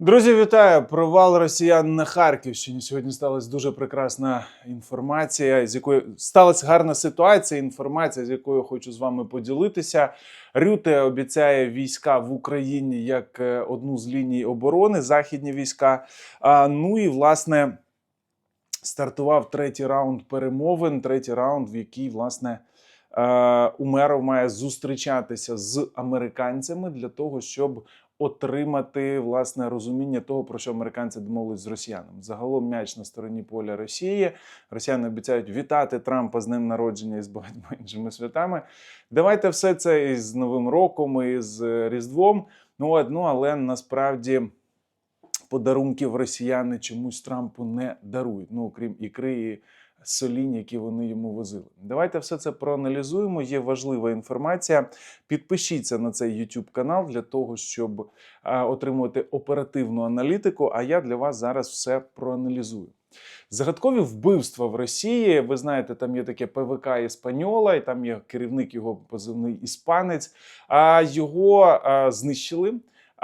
Друзі, вітаю! Провал росіян на Харківщині. Сьогодні сталася дуже прекрасна інформація, з якою сталася гарна ситуація. Інформація, з якою хочу з вами поділитися. Рюте обіцяє війська в Україні як е, одну з ліній оборони, західні війська. А, ну і власне стартував третій раунд перемовин. Третій раунд, в який власне. е, Умеров має зустрічатися з американцями для того, щоб отримати власне розуміння того, про що американці домовились з росіянами. Загалом м'яч на стороні поля Росії. Росіяни обіцяють вітати Трампа з ним народження і з багатьма іншими святами. Давайте все це із Новим роком, і з е, Різдвом. Ну, от, ну але насправді. Подарунків росіяни чомусь Трампу не дарують, ну окрім ікри і солінь, які вони йому возили. Давайте все це проаналізуємо. Є важлива інформація. Підпишіться на цей YouTube канал для того, щоб отримувати оперативну аналітику. А я для вас зараз все проаналізую. Загадкові вбивства в Росії. Ви знаєте, там є таке ПВК Іспаньола, і там є керівник його позивний іспанець. А його знищили.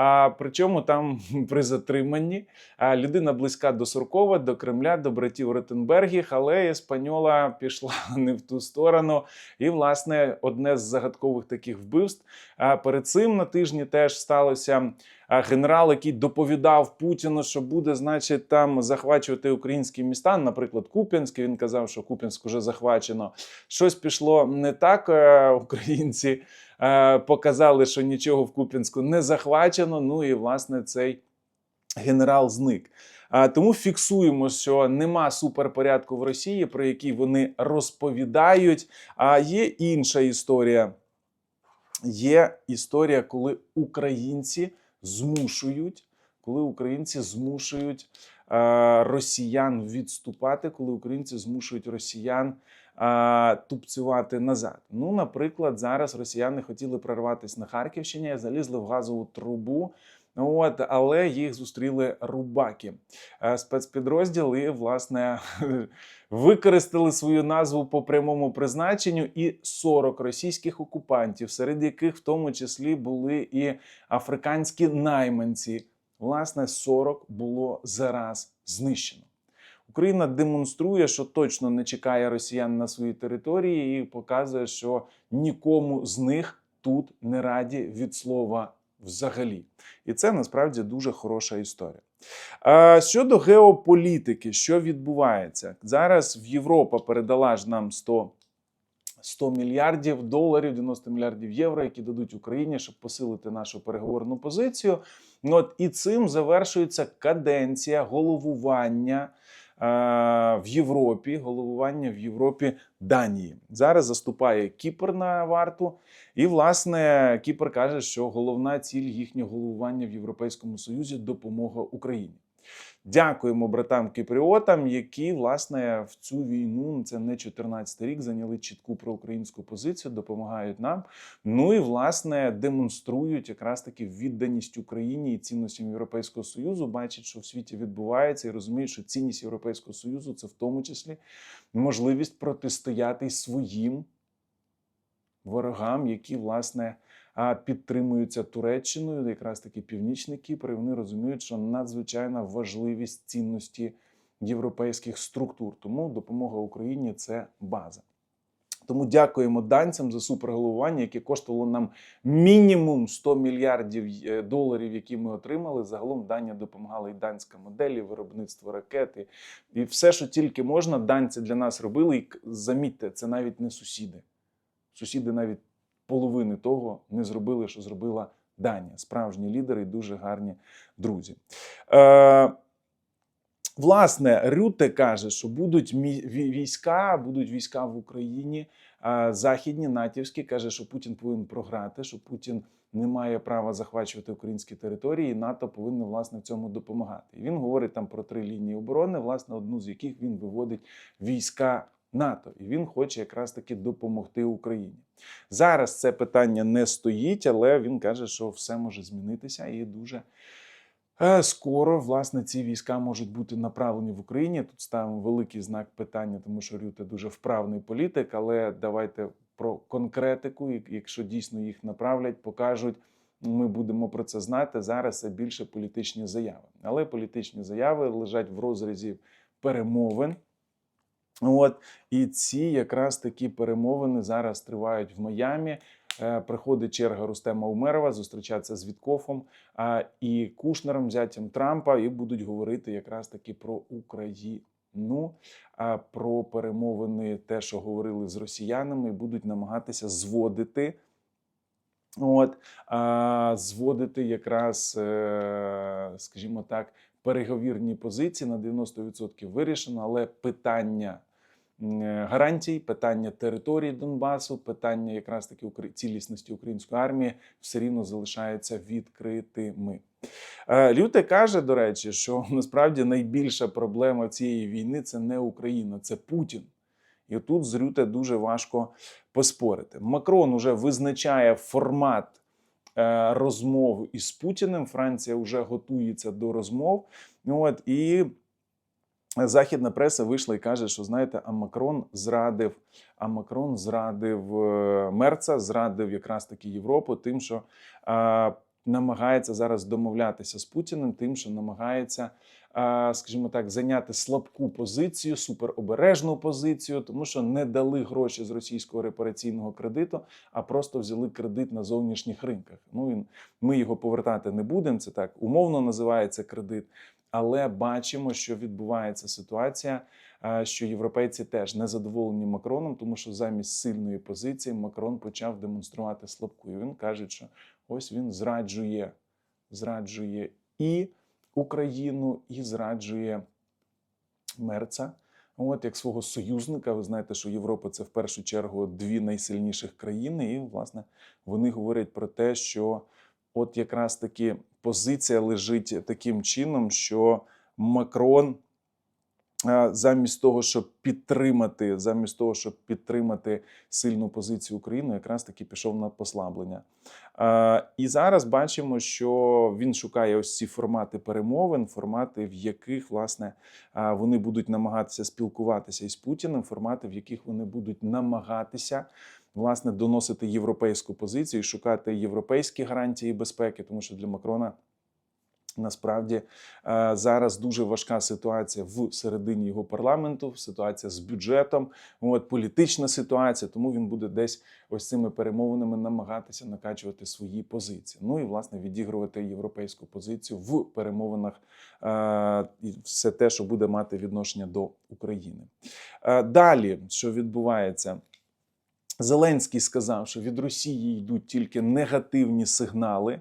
А причому там при затриманні людина близька до Суркова, до Кремля, до братів Ротенбергів, але Еспаньола пішла не в ту сторону. І, власне, одне з загадкових таких вбивств. А перед цим на тижні теж сталося. Генерал, який доповідав Путіну, що буде, значить, там захвачувати українські міста, наприклад, Куп'янськ. Він казав, що Куп'янськ уже захвачено. Щось пішло не так. е, Українці показали, що нічого в Куп'янську не захвачено. Ну і власне цей генерал зник. Тому фіксуємо, що нема суперпорядку в Росії, про який вони розповідають. А є інша історія. Є історія, коли українці змушують, коли українці змушують е, росіян відступати, коли українці змушують росіян е, тупцювати назад. Ну, наприклад, зараз росіяни хотіли прорватися на Харківщині, залізли в газову трубу. От, але їх зустріли рубаки. Е, Спецпідрозділи, власне, використали свою назву по прямому призначенню і 40 російських окупантів, серед яких в тому числі були і африканські найманці. Власне, 40 було зараз знищено. Україна демонструє, що точно не чекає росіян на своїй території, і показує, що нікому з них тут не раді від слова взагалі. І це насправді дуже хороша історія. А щодо геополітики, що відбувається зараз? В Європа передала ж нам 100 100 мільярдів доларів, 90 мільярдів євро, які дадуть Україні, щоб посилити нашу переговорну позицію. Ну, От і цим завершується каденція головування в Європі, головування в Європі Данії. Зараз заступає Кіпр на варту. І, власне, Кіпр каже, що головна ціль їхнього головування в Європейському Союзі допомога Україні. Дякуємо братам кіпріотам, які власне в цю війну це не 14 рік, зайняли чітку проукраїнську позицію, допомагають нам. Ну і власне демонструють якраз таки відданість Україні і цінностям Європейського союзу. Бачать, що в світі відбувається, і розуміють, що цінність Європейського союзу це в тому числі можливість протистояти своїм ворогам, які власне підтримуються Туреччиною, якраз таки Північний Кіпр, і вони розуміють, що надзвичайна важливість цінності європейських структур. Тому допомога Україні це база. Тому дякуємо данцям за суперголовування, яке коштувало нам мінімум 100 мільярдів е, доларів, які ми отримали. Загалом Данія допомагала і данська модель, і виробництво ракети, і все, що тільки можна, данці для нас робили. І замітьте, це навіть не сусіди. Сусіди навіть половини того не зробили, що зробила Данія. Справжні лідери і дуже гарні друзі. Е, власне, Рюте каже, що будуть війська, будуть війська в Україні. а Західні натівські каже, що Путін повинен програти, що Путін не має права захвачувати українські території, і НАТО повинно власне в цьому допомагати. І він говорить там про три лінії оборони, власне, одну з яких він виводить війська НАТО, і він хоче якраз таки допомогти Україні. Зараз це питання не стоїть, але він каже, що все може змінитися і дуже. Е, Скоро власне ці війська можуть бути направлені в Україні. Тут ставимо великий знак питання, тому що Рюте дуже вправний політик. Але давайте про конкретику, якщо дійсно їх направлять, покажуть Ми будемо про це знати. Зараз це більше політичні заяви. Але політичні заяви лежать в розрізі перемовин. От і ці якраз такі перемовини зараз тривають в Майамі. Е, Приходить черга Рустема Умерова зустрічатися з Віткофом і Кушнером, зятям Трампа, і будуть говорити якраз таки про Україну, а про перемовини, те, що говорили з росіянами, і будуть намагатися зводити. От, а, зводити якраз, е, скажімо так, переговірні позиції на 90% вирішено, але питання гарантій, питання території Донбасу, питання якраз таки цілісності української армії все рівно залишаються відкритими. Е, Люте каже, до речі, що насправді найбільша проблема цієї війни це не Україна, це Путін. І тут з Рюте дуже важко поспорити. Макрон уже визначає формат е, розмов із Путіним. Франція вже готується до розмов. От і західна преса вийшла і каже, що знаєте, а Макрон зрадив. А Макрон зрадив е, Мерца, зрадив якраз таки Європу, тим, що намагається зараз домовлятися з Путіним, тим, що намагається. Скажімо так, зайняти слабку позицію, суперобережну позицію, тому що не дали гроші з російського репараційного кредиту, а просто взяли кредит на зовнішніх ринках. Ну він ми його повертати не будемо. Це так умовно називається кредит. Але бачимо, що відбувається ситуація, що європейці теж не задоволені Макроном, тому що замість сильної позиції Макрон почав демонструвати слабку. І він каже, що ось він зраджує, зраджує і Україну, і зраджує Мерца. От як свого союзника, ви знаєте, що Європа це в першу чергу дві найсильніших країни, і власне вони говорять про те, що от якраз таки позиція лежить таким чином, що Макрон замість того, щоб підтримати, замість того, щоб підтримати сильну позицію України, якраз таки пішов на послаблення. І зараз бачимо, що він шукає ось ці формати перемовин, формати, в яких власне вони будуть намагатися спілкуватися із Путіним, формати, в яких вони будуть намагатися власне доносити європейську позицію, і шукати європейські гарантії безпеки, тому що для Макрона. Насправді е, зараз дуже важка ситуація в середині його парламенту, ситуація з бюджетом, от політична ситуація. Тому він буде десь ось цими перемовинами намагатися накачувати свої позиції. Ну і власне відігрувати європейську позицію в перемовинах е, і все те, що буде мати відношення до України. Е, Далі, що відбувається. Зеленський сказав, що від Росії йдуть тільки негативні сигнали.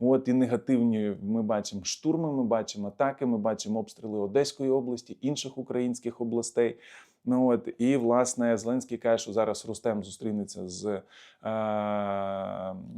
От і негативні ми бачимо штурми, ми бачимо атаки, ми бачимо обстріли Одеської області, інших українських областей. Ну от і власне Зеленський каже, що зараз Рустем зустрінеться з е,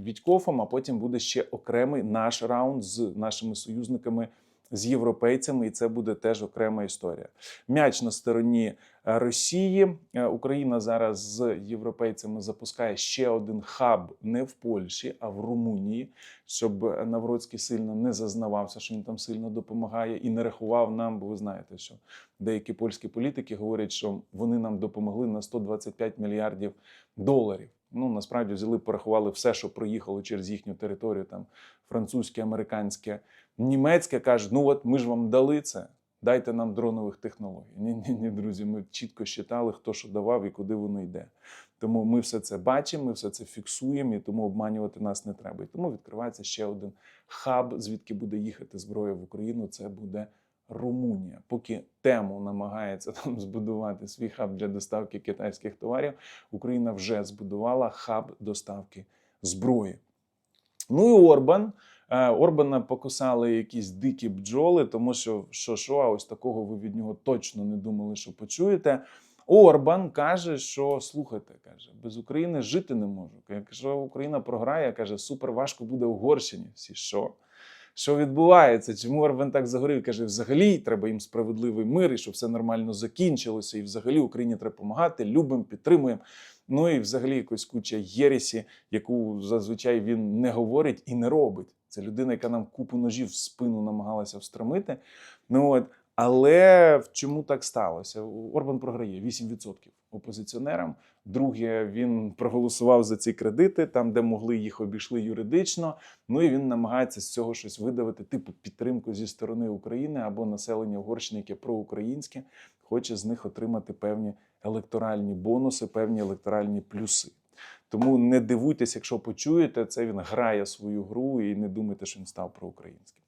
Вітькофом, а потім буде ще окремий наш раунд з нашими союзниками. З європейцями, і це буде теж окрема історія. М'яч на стороні е, Росії. Е, Україна зараз з європейцями запускає ще один хаб не в Польщі, а в Румунії, щоб Навроцький сильно не зазнавався, що він там сильно допомагає, і не рахував нам. Бо ви знаєте, що деякі польські політики говорять, що вони нам допомогли на 125 мільярдів доларів. Ну насправді взяли, порахували все, що проїхало через їхню територію, там французьке, американське, німецьке кажуть, ну от ми ж вам дали це. Дайте нам дронових технологій. Ні, ні, ні, друзі. Ми чітко считали, хто що давав і куди воно йде. Тому ми все це бачимо, ми все це фіксуємо, і тому обманювати нас не треба. І тому відкривається ще один хаб, звідки буде їхати зброя в Україну. Це буде Румунія. Поки тему намагається там збудувати свій хаб для доставки китайських товарів, Україна вже збудувала хаб доставки зброї. Ну і Орбан. Е, Орбана покусали якісь дикі бджоли, тому що що, що, а ось такого ви від нього точно не думали, що почуєте. Орбан каже, що слухайте, каже, без України жити не можу. Якщо Україна програє, каже, супер важко буде Угорщині. Всі що? Що відбувається? Чому Орбан так загорів? Каже, взагалі треба їм справедливий мир, і щоб все нормально закінчилося, і взагалі Україні треба допомагати, любимо, підтримуємо. Ну і взагалі якось куча єресі, яку зазвичай він не говорить і не робить. Це людина, яка нам купу ножів в спину намагалася встромити. Ну от, Але чому так сталося? Орбан програє 8% опозиціонерам. Друге, він проголосував за ці кредити, там, де могли їх обійшли юридично. Ну і він намагається з цього щось видавити, типу підтримку зі сторони України або населення Угорщини, яке проукраїнське, хоче з них отримати певні електоральні бонуси, певні електоральні плюси. Тому не дивуйтесь, якщо почуєте, це він грає свою гру і не думайте, що він став проукраїнським.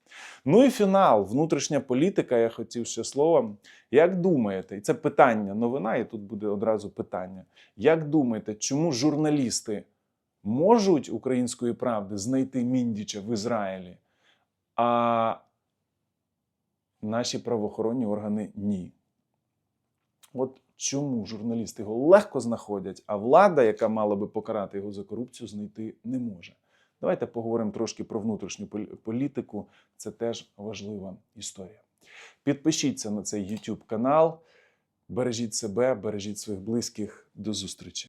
Ну і фінал, внутрішня політика. Я хотів ще слова. Як думаєте, і це питання, новина, і тут буде одразу питання. Як думаєте, чому журналісти можуть української правди знайти Міндіча в Ізраїлі, а наші правоохоронні органи ні? От чому журналісти його легко знаходять, а влада, яка мала би покарати його за корупцію, знайти не може. Давайте поговоримо трошки про внутрішню політику. Це теж важлива історія. Підпишіться на цей YouTube канал, бережіть себе, бережіть своїх близьких. До зустрічі!